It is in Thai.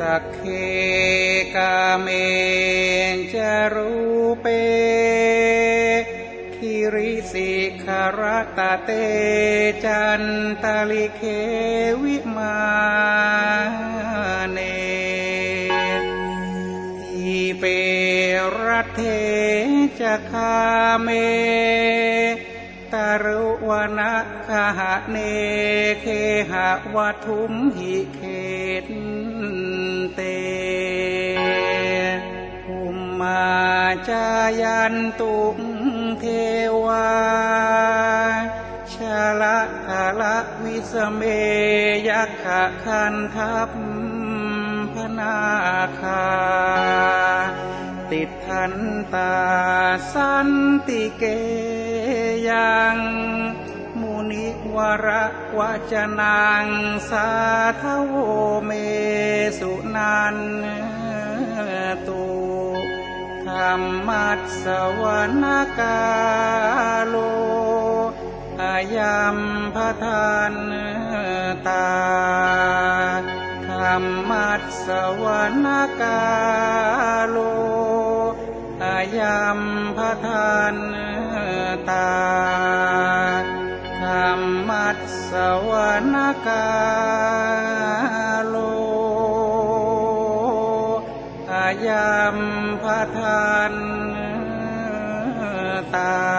สักเคกาเมนจะรูเปคิริสิขารตเตจันตาลิเควิมาเนทีเปรัตเทจะคาเมตารุวนะคหะเนเคหะวัทุมหิเขต มาจายันตุงเทวาชาละกาละวิสเมยักขะคันทัพพนาคา ติดทันตาสันติเกยังมุนิวระวจนังสาทโวเมสุนันตุ รรมัสสวนกาโลอายัมพทานตาธรรมัสสวนกาโลอายัมพทานตาธรรมัสสวนกา ยามพระทานตา